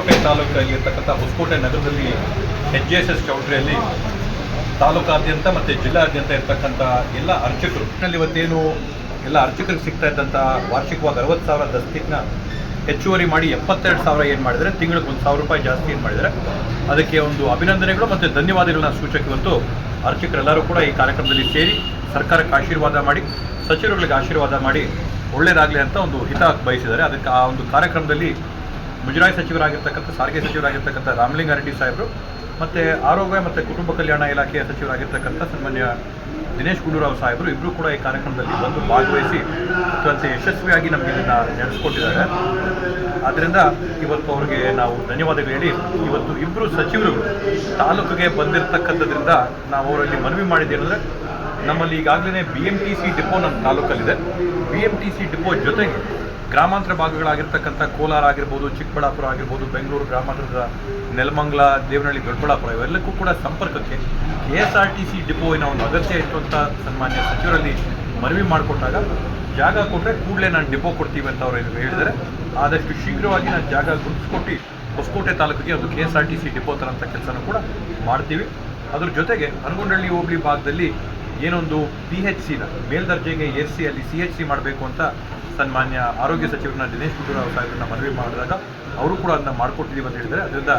ಹೊಸಕೋಟೆ ತಾಲೂಕಲ್ಲಿ ಇರ್ತಕ್ಕಂಥ ಹೊಸಕೋಟೆ ನಗರದಲ್ಲಿ ಎಚ್ ಜೆ ಎಸ್ ಎಸ್ ಚೌಟ್ರಿಯಲ್ಲಿ ತಾಲೂಕಾದ್ಯಂತ ಮತ್ತು ಜಿಲ್ಲಾದ್ಯಂತ ಇರ್ತಕ್ಕಂಥ ಎಲ್ಲ ಅರ್ಚಕರು. ನಲ್ಲಿ ಇವತ್ತೇನು ಎಲ್ಲ ಅರ್ಚಕರಿಗೆ ಸಿಗ್ತಾ ಇದ್ದಂಥ ವಾರ್ಷಿಕವಾಗಿ ಅರವತ್ತು ಸಾವಿರ ದಸ್ತಿನ ಹೆಚ್ಚುವರಿ ಮಾಡಿ ಎಪ್ಪತ್ತೆರಡು ಸಾವಿರ ಏನು ಮಾಡಿದರೆ ತಿಂಗಳಿಗೆ ಒಂದು ಸಾವಿರ ರೂಪಾಯಿ ಜಾಸ್ತಿ ಏನು ಮಾಡಿದರೆ ಅದಕ್ಕೆ ಒಂದು ಅಭಿನಂದನೆಗಳು ಮತ್ತು ಧನ್ಯವಾದಗಳನ್ನ ಸೂಚಕ ಇವತ್ತು ಅರ್ಚಕರೆಲ್ಲರೂ ಕೂಡ ಈ ಕಾರ್ಯಕ್ರಮದಲ್ಲಿ ಸೇರಿ ಸರ್ಕಾರಕ್ಕೆ ಆಶೀರ್ವಾದ ಮಾಡಿ, ಸಚಿವರುಗಳಿಗೆ ಆಶೀರ್ವಾದ ಮಾಡಿ ಒಳ್ಳೆಯದಾಗಲಿ ಅಂತ ಒಂದು ಹಿತ ಬಯಸಿದ್ದಾರೆ. ಅದಕ್ಕೆ ಆ ಒಂದು ಕಾರ್ಯಕ್ರಮದಲ್ಲಿ ಮುಜರಾಯಿ ಸಚಿವರಾಗಿರ್ತಕ್ಕಂಥ, ಸಾರಿಗೆ ಸಚಿವರಾಗಿರ್ತಕ್ಕಂಥ ರಾಮಲಿಂಗಾರೆಡ್ಡಿ ಸಾಹೇಬರು, ಮತ್ತು ಆರೋಗ್ಯ ಮತ್ತು ಕುಟುಂಬ ಕಲ್ಯಾಣ ಇಲಾಖೆಯ ಸಚಿವರಾಗಿರ್ತಕ್ಕಂಥ ಸನ್ಮಾನ್ಯ ದಿನೇಶ್ ಗುಂಡೂರಾವ್ ಸಾಹೇಬರು ಇಬ್ಬರು ಕೂಡ ಈ ಕಾರ್ಯಕ್ರಮದಲ್ಲಿ ಬಂದು ಭಾಗವಹಿಸಿ ಅತ್ಯಂತ ಯಶಸ್ವಿಯಾಗಿ ನಮಗೆ ಇದನ್ನು ನಡೆಸ್ಕೊಟ್ಟಿದ್ದಾರೆ. ಆದ್ದರಿಂದ ಇವತ್ತು ಅವರಿಗೆ ನಾವು ಧನ್ಯವಾದಗಳು ಹೇಳಿ, ಇವತ್ತು ಇಬ್ಬರು ಸಚಿವರು ತಾಲೂಕಿಗೆ ಬಂದಿರತಕ್ಕಂಥದ್ರಿಂದ ನಾವು ಅವರಲ್ಲಿ ಮನವಿ ಮಾಡಿದ್ದೇನೆಂದರೆ ನಮ್ಮಲ್ಲಿ ಈಗಾಗಲೇ B M T C depot ನಮ್ಮ ತಾಲೂಕಲ್ಲಿದೆ. B M T C depot ಜೊತೆಗೆ ಗ್ರಾಮಾಂತರ ಭಾಗಗಳಾಗಿರ್ತಕ್ಕಂಥ ಕೋಲಾರ ಆಗಿರ್ಬೋದು, ಚಿಕ್ಕಬಳ್ಳಾಪುರ ಆಗಿರ್ಬೋದು, ಬೆಂಗಳೂರು ಗ್ರಾಮಾಂತರದ ನೆಲಮಂಗಲ, ದೇವನಹಳ್ಳಿ, ದೊಡ್ಡಬಳ್ಳಾಪುರ ಇವೆಲ್ಲಕ್ಕೂ ಕೂಡ ಸಂಪರ್ಕಕ್ಕೆ K S R T C ಡಿಪೋವಿನ ಒಂದು ಅಗತ್ಯ ಇತ್ತು ಅಂತ ಸನ್ಮಾನ್ಯ ಸಚಿವರಲ್ಲಿ ಮನವಿ ಮಾಡಿಕೊಟ್ಟಾಗ ಜಾಗ ಕೊಟ್ಟರೆ ಕೂಡಲೇ ನಾನು ಡಿಪೋ ಕೊಡ್ತೀವಿ ಅಂತ ಅವರು ಹೇಳಿದರೆ ಆದಷ್ಟು ಶೀಘ್ರವಾಗಿ ನಾನು ಜಾಗ ಗುರುತಿಸ್ಕೊಟ್ಟು ಹೊಸಕೋಟೆ ತಾಲೂಕಿಗೆ ಒಂದು K S R T C depot ತರಂಥ ಕೆಲಸನೂ ಕೂಡ ಮಾಡ್ತೀವಿ. ಅದ್ರ ಜೊತೆಗೆ ಹನಗೊಂಡಳ್ಳಿ ಹೋಬಳಿ ಭಾಗದಲ್ಲಿ ಏನೊಂದು ಪಿ ಎಚ್ ಸಿನ ಮೇಲ್ದರ್ಜೆಗೆ ಏರಿಸಿ ಅಲ್ಲಿ ಸಿ ಎಚ್ ಸಿ ಮಾಡಬೇಕು ಅಂತ ಸನ್ಮಾನ್ಯ ಆರೋಗ್ಯ ಸಚಿವರನ್ನ ದಿನೇಶ್ ಗುಂಡೂರಾವ್ ಸಾಹೇಬ್ರನ್ನ ಮನವಿ ಮಾಡಿದಾಗ ಅವರು ಕೂಡ ಅದನ್ನ ಮಾಡಿಕೊಟ್ಟಿದ್ದೀವಿ ಅಂತ ಹೇಳಿದರೆ ಅದರಿಂದ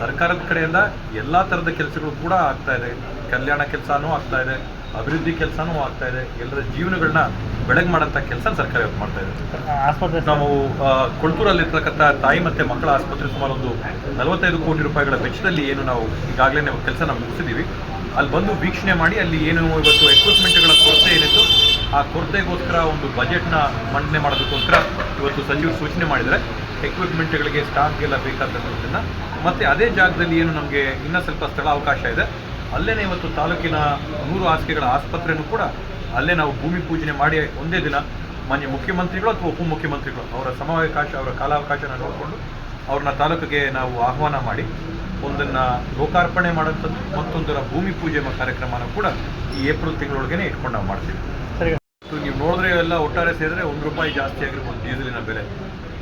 ಸರ್ಕಾರದ ಕಡೆಯಿಂದ ಎಲ್ಲ ಥರದ ಕೆಲಸಗಳು ಕೂಡ ಆಗ್ತಾ ಇದೆ. ಕಲ್ಯಾಣ ಕೆಲಸನೂ ಆಗ್ತಾ ಇದೆ. ಅಭಿವೃದ್ಧಿ ಕೆಲಸನೂ ಆಗ್ತಾ ಇದೆ. ಎಲ್ಲರ ಜೀವನಗಳನ್ನ ಬೆಳಗ್ಗೆ ಮಾಡೋಂಥ ಕೆಲಸ ಸರ್ಕಾರ ಇವತ್ತು ಮಾಡ್ತಾ ಇದೆ. ಆಸ್ಪತ್ರೆ ನಾವು ಕೊಳ್ತೂರಲ್ಲಿ ಕೊಳ್ತೂರಲ್ಲಿರ್ತಕ್ಕಂಥ ತಾಯಿ ಮತ್ತು ಮಕ್ಕಳ ಆಸ್ಪತ್ರೆ ಸುಮಾರು ಒಂದು ನಲವತ್ತೈದು ಕೋಟಿ ರೂಪಾಯಿಗಳ ವೆಚ್ಚದಲ್ಲಿ ಏನು ನಾವು ಈಗಾಗಲೇ ನಾವು ಮುಗಿಸಿದ್ದೀವಿ. ಅಲ್ಲಿ ಬಂದು ವೀಕ್ಷಣೆ ಮಾಡಿ ಅಲ್ಲಿ ಏನು ಇವತ್ತು ಎಕ್ವಿಪ್ಮೆಂಟ್ಗಳ ಕೊರತೆ ಏನಿತ್ತು, ಆ ಕೊರತೆಗೋಸ್ಕರ ಒಂದು ಬಜೆಟ್ನ ಮಂಡನೆ ಮಾಡೋದಕ್ಕೋಸ್ಕರ ಇವತ್ತು ಸಚಿವರು ಸೂಚನೆ ಮಾಡಿದರೆ ಎಕ್ವಿಪ್ಮೆಂಟ್ಗಳಿಗೆ ಸ್ಟಾಫ್ಗೆಲ್ಲ ಬೇಕಾದಂಥದ್ದನ್ನು. ಮತ್ತು ಅದೇ ಜಾಗದಲ್ಲಿ ಏನು ನಮಗೆ ಇನ್ನೂ ಸ್ವಲ್ಪ ಸ್ಥಳಾವಕಾಶ ಇದೆ. ಅಲ್ಲೇ ಇವತ್ತು ತಾಲೂಕಿನ ನೂರು ಹಾಸಿಗೆಗಳ ಆಸ್ಪತ್ರೆಯೂ ಕೂಡ ಅಲ್ಲೇ ನಾವು ಭೂಮಿ ಪೂಜನೆ ಮಾಡಿ ಒಂದೇ ದಿನ ಮಾನ್ಯ ಮುಖ್ಯಮಂತ್ರಿಗಳು ಅಥವಾ ಉಪಮುಖ್ಯಮಂತ್ರಿಗಳು ಅವರ ಸಮಾವಕಾಶ, ಅವರ ಕಾಲಾವಕಾಶನ ನೋಡಿಕೊಂಡು ಅವ್ರನ್ನ ತಾಲೂಕಿಗೆ ನಾವು ಆಹ್ವಾನ ಮಾಡಿ ಒಂದನ್ನು ಲೋಕಾರ್ಪಣೆ ಮಾಡುವಂಥದ್ದು ಮತ್ತೊಂದರ ಭೂಮಿ ಪೂಜೆ ಕಾರ್ಯಕ್ರಮನ ಕೂಡ ಈ ಏಪ್ರಿಲ್ ತಿಂಗಳೊಳಗೇನೆ ಇಟ್ಕೊಂಡು ನಾವು ಮಾಡ್ತೀವಿ. ಸರಿ. ನೀವು ನೋಡಿದ್ರೆ ಎಲ್ಲ ಒಟ್ಟಾರೆ ಸೇರಿದ್ರೆ ಒಂದು ರೂಪಾಯಿ ಜಾಸ್ತಿ ಆಗಿರ್ಬೋದು ಡೀಸೆಲಿನ ಬೆಲೆ.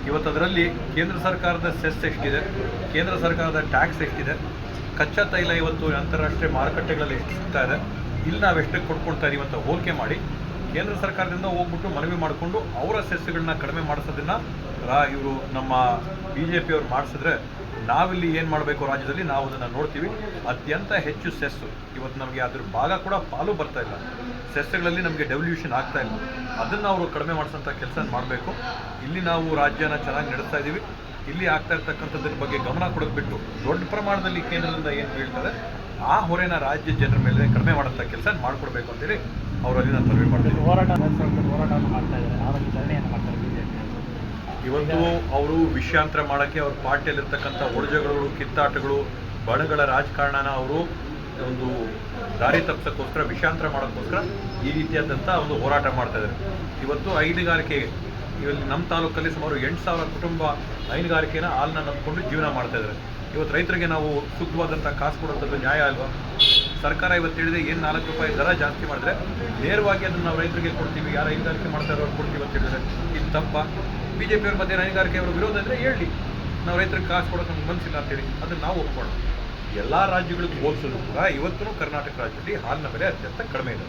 ಇವತ್ತು ಅದರಲ್ಲಿ ಕೇಂದ್ರ ಸರ್ಕಾರದ ಸೆಸ್ ಎಷ್ಟಿದೆ ಕೇಂದ್ರ ಸರ್ಕಾರದ ಟ್ಯಾಕ್ಸ್ ಎಷ್ಟಿದೆ ಕಚ್ಚಾ ತೈಲ ಇವತ್ತು ಅಂತಾರಾಷ್ಟ್ರೀಯ ಮಾರುಕಟ್ಟೆಗಳಲ್ಲಿ ಎಷ್ಟು ಸಿಗ್ತಾ ಇದೆ. ಇಲ್ಲಿ ನಾವು ಎಷ್ಟಕ್ಕೆ ಕೊಡ್ಕೊಳ್ತಾ ಇದೀವಿ ಅಂತ ಹೋಲಿಕೆ ಮಾಡಿ ಕೇಂದ್ರ ಸರ್ಕಾರದಿಂದ ಹೋಗ್ಬಿಟ್ಟು ಮನವಿ ಮಾಡಿಕೊಂಡು ಅವರ ಸೆಸ್ಗಳನ್ನ ಕಡಿಮೆ ಮಾಡಿಸೋದನ್ನು ರಾ ಇವರು ನಮ್ಮ ಬಿ ಜೆ ಪಿಯವ್ರು ಮಾಡಿಸಿದ್ರೆ ನಾವಿಲ್ಲಿ ಏನು ಮಾಡಬೇಕು ರಾಜ್ಯದಲ್ಲಿ ನಾವು ಅದನ್ನು ನೋಡ್ತೀವಿ. ಅತ್ಯಂತ ಹೆಚ್ಚು ಸೆಸ್ಸು. ಇವತ್ತು ನಮಗೆ ಅದ್ರ ಭಾಗ ಕೂಡ ಪಾಲು ಬರ್ತಾ ಇಲ್ಲ. ಸೆಸ್ಗಳಲ್ಲಿ ನಮಗೆ ಡೆವಲ್ಯೂಷನ್ ಆಗ್ತಾ ಇಲ್ಲ. ಅದನ್ನು ಅವರು ಕಡಿಮೆ ಮಾಡಿಸೋಂಥ ಕೆಲಸ ಮಾಡಬೇಕು. ಇಲ್ಲಿ ನಾವು ರಾಜ್ಯನ ಚೆನ್ನಾಗಿ ನಡೆಸ್ತಾ ಇದ್ದೀವಿ ಇಲ್ಲಿ ಆಗ್ತಾ ಇರ್ತಕ್ಕಂಥದ್ರ ಬಗ್ಗೆ ಗಮನ ಕೊಡೋದು ಬಿಟ್ಟು ದೊಡ್ಡ ಪ್ರಮಾಣದಲ್ಲಿ ಕೇಂದ್ರದಿಂದ ಏನು ಹೇಳ್ತಾರೆ, ಆ ಹೊರೆನ ರಾಜ್ಯ ಜನರ ಮೇಲೆ ಕಡಿಮೆ ಮಾಡೋಂಥ ಕೆಲಸ ಮಾಡಿಕೊಡ್ಬೇಕು ಅಂತೇಳಿ ಅವರಲ್ಲಿ ನಾನು ಸರ್ವೆ ಮಾಡ್ತೀನಿ ಹೋರಾಟ ಹೋರಾಟ ಹೋರಾಟವನ್ನು ಮಾಡ್ತಾ ಇದ್ದಾರೆ. ಆರೋಗ್ಯ ಬಿಜೆಪಿ ಇವತ್ತು ಅವರು ವಿಷಯಾಂತರ ಮಾಡೋಕ್ಕೆ ಅವ್ರ ಪಾರ್ಟಿಯಲ್ಲಿರ್ತಕ್ಕಂಥ ಒಳಜಗಳು ಕಿತ್ತಾಟಗಳು, ಬಣಗಳ ರಾಜಕಾರಣನ ಅವರು ಒಂದು ದಾರಿ ತಪ್ಪಿಸೋಕ್ಕೋಸ್ಕರ ವಿಷಾಂತರ ಮಾಡೋಕ್ಕೋಸ್ಕರ ಈ ರೀತಿಯಾದಂಥ ಒಂದು ಹೋರಾಟ ಮಾಡ್ತಾ ಇದ್ದಾರೆ. ಇವತ್ತು ಹೈನುಗಾರಿಕೆ ಇಲ್ಲಿ ನಮ್ಮ ತಾಲೂಕಲ್ಲಿ ಸುಮಾರು ಎಂಟು ಸಾವಿರ ಕುಟುಂಬ ಹೈನುಗಾರಿಕೆನ ಹಾಲನ್ನ ನಂಬಿಕೊಂಡು ಜೀವನ ಮಾಡ್ತಾ ಇದ್ದಾರೆ. ಇವತ್ತು ರೈತರಿಗೆ ನಾವು ಸೂಕ್ತವಾದಂಥ ಕಾಸು ಕೊಡುವಂಥದ್ದು ನ್ಯಾಯ ಅಲ್ವಾ? ಸರ್ಕಾರ ಇವತ್ತು ಹೇಳಿದೆ ಏನು ನಾಲ್ಕು ರೂಪಾಯಿ ದರ ಜಾಸ್ತಿ ಮಾಡಿದ್ರೆ ನೇರವಾಗಿ ಅದನ್ನು ನಾವು ರೈತರಿಗೆ ಕೊಡ್ತೀವಿ, ಯಾರು ಹೈನುಗಾರಿಕೆ ಮಾಡ್ತಾ ಇರೋರು ಕೊಡ್ತೀವಿ ಅಂತ ಹೇಳಿದ್ರೆ ಇದು ತಪ್ಪ? ಬಿ ಜೆ ಪಿಯವ್ರ ಮಧ್ಯೆ ಹೈನುಗಾರಿಕೆ ಅವರ ವಿರೋಧ ಅಂದರೆ ಹೇಳಿ ನಾವು ರೈತರಿಗೆ ಕಾಸು ಕೊಡೋಕೆ ನಮ್ಗೆ ಮನಸ್ಸಿಲ್ಲ ಅಂತೇಳಿ ಅದನ್ನು ನಾವು ಒಪ್ಕೊಳ್ಳೋಣ ಎಲ್ಲ ರಾಜ್ಯಗಳಿಗೆ ಹೋಲಿಸಿದ್ರು ಕೂಡ ಇವತ್ತು ಕರ್ನಾಟಕ ರಾಜ್ಯದಲ್ಲಿ ಹಾಲಿನ ಬೆಲೆ ಅತ್ಯಂತ ಕಡಿಮೆ ಇದೆ.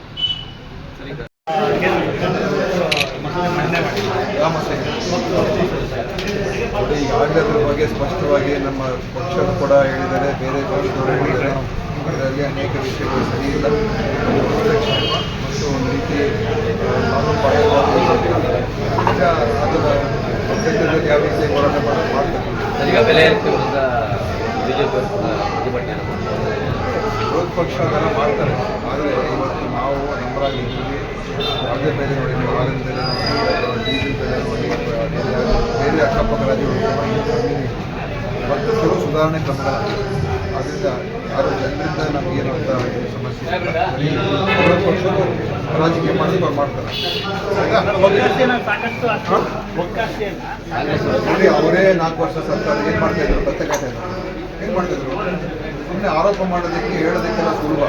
ಈಗಾಗಲೇ ಅದ್ರ ಬಗ್ಗೆ ಸ್ಪಷ್ಟವಾಗಿ ನಮ್ಮ ಪಕ್ಷರು ಕೂಡ ಹೇಳಿದ್ದಾರೆ ಬೇರೆ ಪಕ್ಷದವರು ಹೇಳಿದ್ದಾರೆ. ಇದರಲ್ಲಿ ಅನೇಕ ವಿಷಯಗಳು ಸರಿ ಇಲ್ಲ. ಮತ್ತು ಒಂದು ರೀತಿ ಆ, ಪಕ್ಷದಲ್ಲಿ ಯಾವ ರೀತಿ ಹೋರಾಟ ಮಾಡೋದು ಮಾಡ್ತಾರೆ ಈಗ ಬೆಲೆ ಏರಿಕೆ ವಿರುದ್ಧ ಬಿಜೆಪಿ ಪ್ರತಿಭಟನೆ ವಿರೋಧ ಪಕ್ಷ ಅದೆಲ್ಲ ಮಾಡ್ತಾರೆ. ಆದರೆ ಇವತ್ತು ನಾವು ನಮ್ಮರಾಗಿದ್ದೀವಿ ಯಾವುದೇ ಬೆಲೆ ನೋಡಿ ಮಾಲಿನ ಬೆಲೆ ನೋಡಿ ಡೀಸೆಲ್ ಬೆಲೆ ನೋಡಿ ಬೇರೆ ಅಕ್ಕಪಕ್ಕಗಳಲ್ಲಿ ಅಕ್ಕಪಕ್ಕ ರಾಜ್ಯಗಳು. ಮತ್ತು ಕೆಲವು ಸುಧಾರಣೆ ಕ್ರಮಗಳಾಗಿವೆ. ಅದರಿಂದ ಅದು ಜನರಿಂದ ನಮಗೇನು ಅಂತ ಸಮಸ್ಯೆ. ವಿರೋಧ ಪಕ್ಷರು ರಾಜಕೀಯ ಮಾಡಿಕೊಂಡು ಮಾಡ್ತಾರೆ. ನೋಡಿ ಅವರೇ ನಾಲ್ಕು ವರ್ಷ ಸರ್ಕಾರ ಏನು ಮಾಡ್ತಾ ಇದ್ರು? ಪ್ರತ್ಯೇಕತೆ ಏನು ಮಾಡ್ತಿದ್ರು ಸುಮ್ಮನೆ ಆರೋಪ ಮಾಡೋದಕ್ಕೆ ಹೇಳೋದಕ್ಕೆಲ್ಲ ಸುಲಭ.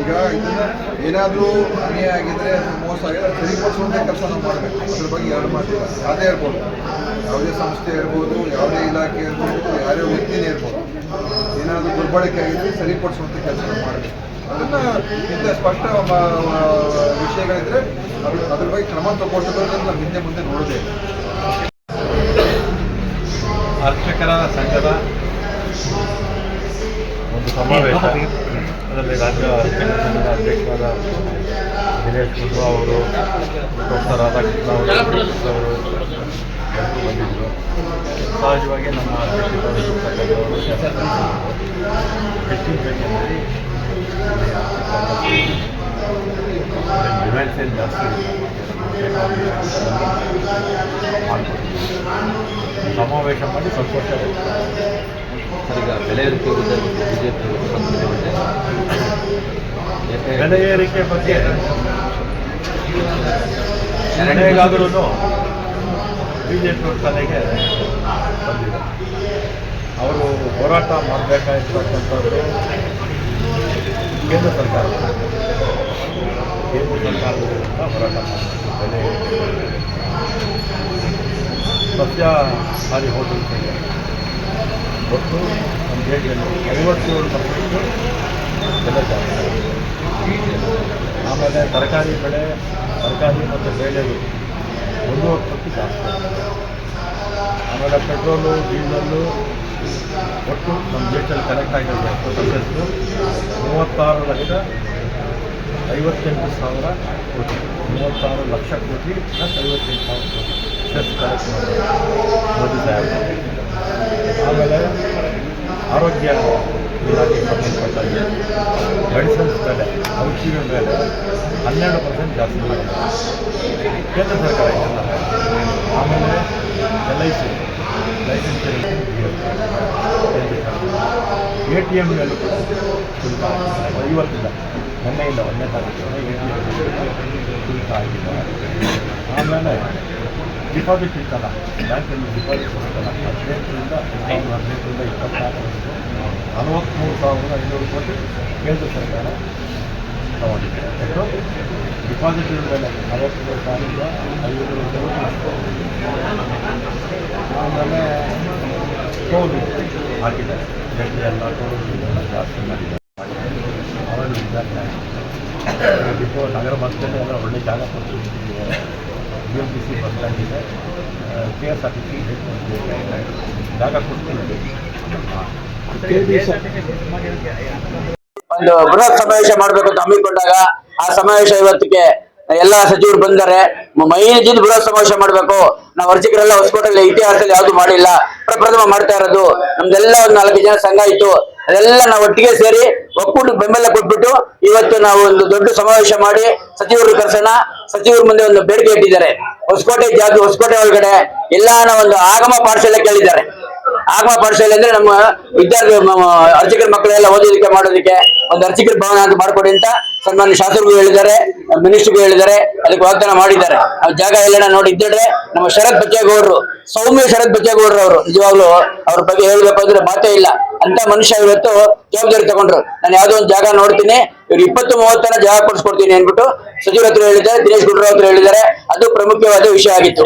ಈಗ ಇದನ್ನ ಏನಾದರೂ ಅನ್ಯಾಯ ಆಗಿದ್ರೆ ಮೋಸ ಆಗಿದ್ರೆ ಸರಿಪಡಿಸುವಂಥ ಕೆಲಸ ನಾವು ಮಾಡಬೇಕು. ಅದ್ರ ಬಗ್ಗೆ ಯಾರು ಮಾಡ್ತೀವಿ ಅದೇ ಇರ್ಬೋದು. ಯಾವುದೇ ಸಂಸ್ಥೆ ಇರ್ಬೋದು ಯಾವುದೇ ಇಲಾಖೆ ಇರ್ಬೋದು ಯಾರೇ ವ್ಯಕ್ತಿನೇ ಇರ್ಬೋದು. ಏನಾದರೂ ದುರ್ಬಳಕೆ ಆಗಿದ್ರೆ ಸರಿಪಡಿಸುವಂಥ ಕೆಲಸ ಮಾಡಬೇಕು. ಅದನ್ನು ಇಂಥ ಸ್ಪಷ್ಟ ವಿಷಯಗಳಿದ್ರೆ ಅದ್ರ ಅದ್ರ ಬಗ್ಗೆ ಕ್ರಮ ತಗೊಳ್ತಕ್ಕಂಥ ನಾವು ಹಿಂದೆ ಮುಂದೆ ನೋಡಿದೆ. ಅರ್ಚಕರ ಸಂಘದ ಒಂದು ಸಮಾವೇಶ. ಅದರಲ್ಲಿ ರಾಜ್ಯ ಅರ್ಚಕರ ಸಂಘದ ಅಧ್ಯಕ್ಷರಾದ ದಿನೇಶ್ ಕುಂಡ್ರು ಅವರು ಡಾಕ್ಟರ್ ರಾಧಾಕೃಷ್ಣ ಅವರು ಬಂದಿದ್ದರು. ಸಹಜವಾಗಿ ನಮ್ಮ ಅಧ್ಯಕ್ಷರು ಹೆಚ್ಚಿನ ಏನು ಜಾಸ್ತಿ ಸಮಾವೇಶ ಮಾಡಿ ಸಂತೋಷ ಸರಿಗಾ ಬೆಲೆ ಏರಿಕೆ ಬಿಜೆಪಿ ಬೆಲೆ ಏರಿಕೆ ಬಗ್ಗೆ ಎರಡನೇಗಾದ್ರೂ ಬಿ ತಲೆಗೆ ಬಂದಿದೆ ಅವರು ಹೋರಾಟ ಮಾಡಬೇಕಾಗಿರ್ತಕ್ಕಂಥದ್ದು ಕೇಂದ್ರ ಸರ್ಕಾರ. ಕೇಂದ್ರ ಸರ್ಕಾರದಿಂದ ಹೋರಾಟ ಮಾಡಬೇಕು ಬೆಲೆ ಹಾರಿ ಹೋಟೆಲ್ಗಳಿಗೆ ಒಟ್ಟು ನಮ್ಮ ದೇಶದಲ್ಲಿ ಐವತ್ತೇಳು ಪರ್ಸೆಂಟು ಬೆಲೆ ಜಾಸ್ತಿ ಆಮೇಲೆ ತರಕಾರಿ ಬೆಳೆ, ತರಕಾರಿ ಮತ್ತು ಬೇಳೆಗಳು ಒಂದು ವರ್ಷಕ್ಕೆ ಜಾಸ್ತಿ ಆಮೇಲೆ ಪೆಟ್ರೋಲು, ಡೀಸಲ್ಲು ಒಟ್ಟು ನಮ್ಮ ದೇಶದಲ್ಲಿ ಕಲೆಕ್ಟ್ ಆಗಿರೋ ಪ್ರೊಸೆಸ್ಸು. ಮೂವತ್ತಾರು ಲಕ್ಷ ಐವತ್ತೆಂಟು ಸಾವಿರ ಕೋಟಿ. ಮೂವತ್ತಾರು ಲಕ್ಷ ಕೋಟಿ ಪ್ಲಸ್ ಐವತ್ತೆಂಟು ಸಾವಿರ ಕೋಟಿ. ಸೆಸ್ ಕಲೆಕ್ಟ್ ಮಾಡಿ ಆಮೇಲೆ ಆರೋಗ್ಯ ಇಲಾಖೆ ಸಂಬಂಧಪಟ್ಟಾಗಿ ಮೆಡಿಸಿನ್ಸ್ ಮೇಲೆ ಔಷಧಿ ಮೇಲೆ ಹನ್ನೆರಡು ಪರ್ಸೆಂಟ್ ಜಾಸ್ತಿ ಮಾಡಿದ್ದಾರೆ. ಕೇಂದ್ರ ಸರ್ಕಾರ ಇದೆಲ್ಲ. ಆಮೇಲೆ L I C A T M ಮೇಲೆ ಕೂಡ ಶುಲ್ಕ. ಇವತ್ತಿಲ್ಲ ಇಲ್ಲ ಒಂದನೇ ತಾರೀಕು ಎ ಟಿ ಎಂ ಶುಲ್ಕ ಆಗಿಲ್ಲ ಆಮೇಲೆ ಡಿಪಾಸಿಟ್ ಇರ್ತಲ್ಲ ಬ್ಯಾಂಕಲ್ಲಿ ಡಿಪಾಸಿಟ್ ಇರ್ತಲ್ಲ ಹದಿನೆಂಟರಿಂದ ಹದಿನೈದು ಹದಿನೆಂಟರಿಂದ ಇಪ್ಪತ್ತಾರು ಅರವತ್ತ್ಮೂರು ಸಾವಿರದ ಐನೂರು ಕೋಟಿ ಕೇಂದ್ರ ಸರ್ಕಾರ ತಗೊಂಡಿದೆ ಎಷ್ಟು ಡಿಪಾಸಿಟ್ ಮೇಲೆ ನಲವತ್ತ್ಮೂರು ಸಾವಿರದ ಕೋಟಿ ಆಮೇಲೆ ಟೋಲ್ ಹಾಕಿದ್ದಾರೆ ಜಡ್ಡಿ ಎಲ್ಲ ಟೋಲ್ ಜಾಸ್ತಿ ಮಾಡಿದ್ದಾರೆ ಆಮೇಲೆ ವಿದ್ಯಾರ್ಥಿ ಡಿಪೋ ನಗರ ಬಸ್ಸಲ್ಲಿ ಎಲ್ಲ ಒಳ್ಳೆ ಜಾಗ ಕೊಟ್ಟು B M T C bus stand K S R T C ಜಾಗ ಕೊಡ್ತೀನಿ. ಒಂದು ಬೃಹತ್ ಸಮಾವೇಶ ಮಾಡಬೇಕು ಅಂತ ಹಮ್ಮಿಕೊಂಡಾಗ ಆ ಸಮಾವೇಶ ಇವತ್ತಿಗೆ ಎಲ್ಲಾ ಸಚಿವರು ಬಂದರೆ ಮೈಜಿದ್ ಬೃಹತ್ ಸಮಾವೇಶ ಮಾಡಬೇಕು. ನಾವು ಅರ್ಚಕರೆಲ್ಲ ಹೊಸಕೋಟೆಯಲ್ಲಿ ಇತಿಹಾಸದಲ್ಲಿ ಯಾವ್ದು ಮಾಡಿಲ್ಲ. ಪ್ರಪ್ರಥಮ ಮಾಡ್ತಾ ಇರೋದು. ನಮ್ದೆಲ್ಲ ಒಂದ್ ನಾಲ್ಕು ಜನ ಸಂಘ ಇತ್ತು. ಅದೆಲ್ಲ ನಾವು ಒಟ್ಟಿಗೆ ಸೇರಿ ಒಕ್ಕೂಟ ಬೆಂಬಲ ಕೊಟ್ಬಿಟ್ಟು ಇವತ್ತು ನಾವು ಒಂದು ದೊಡ್ಡ ಸಮಾವೇಶ ಮಾಡಿ ಸಚಿವರು ಕರ್ಸೋಣ. ಸಚಿವರ ಮುಂದೆ ಒಂದು ಬೇಡಿಕೆ ಇಟ್ಟಿದ್ದಾರೆ. ಹೊಸಕೋಟೆ ಜಾತಿ, ಹೊಸಕೋಟೆ ಒಳಗಡೆ ಎಲ್ಲಾನ ಒಂದು ಆಗಮ ಪಾರ್ಸೆಲ್ಲ ಕೇಳಿದ್ದಾರೆ. ಆಗಮ ಪಾಠಶಾಲೆ ಅಂದ್ರೆ ನಮ್ಮ ವಿದ್ಯಾರ್ಥಿ ಅರ್ಚಕರ ಮಕ್ಕಳೆಲ್ಲ ಓದೋದಕ್ಕೆ ಮಾಡೋದಕ್ಕೆ ಒಂದು ಅರ್ಚಕರ ಭವನ ಅಂತ ಮಾಡ್ಕೊಡಿ ಅಂತ ಸನ್ಮಾನ್ಯ ಶಾಸಕರು ಹೇಳಿದ್ದಾರೆ ಮಿನಿಸ್ಟರ್ಗೂ ಹೇಳಿದ್ದಾರೆ, ಅದಕ್ಕೆ ವಾಗ್ದಾನ ಮಾಡಿದ್ದಾರೆ. ಆ ಜಾಗ ಎಲ್ಲ ನೋಡಿ ಇದ್ದಿದ್ರೆ ನಮ್ಮ ಶರತ್ ಬಚ್ಚೇಗೌಡರು, ಸೌಮ್ಯ ಶರತ್ ಬಚ್ಚೇಗೌಡರು ಅವರು, ನಿಜವಾಗ್ಲು ಅವ್ರ ಬಗ್ಗೆ ಅಂದ್ರೆ ಮಾತೇ ಇಲ್ಲ. ಅಂತ ಮನುಷ್ಯ ಇವತ್ತು ಜವಾಬ್ದಾರಿ ತಗೊಂಡ್ರು. ನಾನು ಯಾವ್ದೋ ಒಂದು ಜಾಗ ನೋಡ್ತೀನಿ ಇವ್ರು ಇಪ್ಪತ್ತು ಮೂವತ್ತರ ಜಾಗ ಕೊಡಿಸ್ಕೊಡ್ತೀನಿ ಅಂದ್ಬಿಟ್ಟು ಸಚಿವರ ಹತ್ರ ಹೇಳಿದ್ದಾರೆ, ದಿನೇಶ್ ಗುಡ್ರು ಹತ್ರ ಹೇಳಿದ್ದಾರೆ. ಅದು ಪ್ರಮುಖವಾದ ವಿಷಯ ಆಗಿತ್ತು.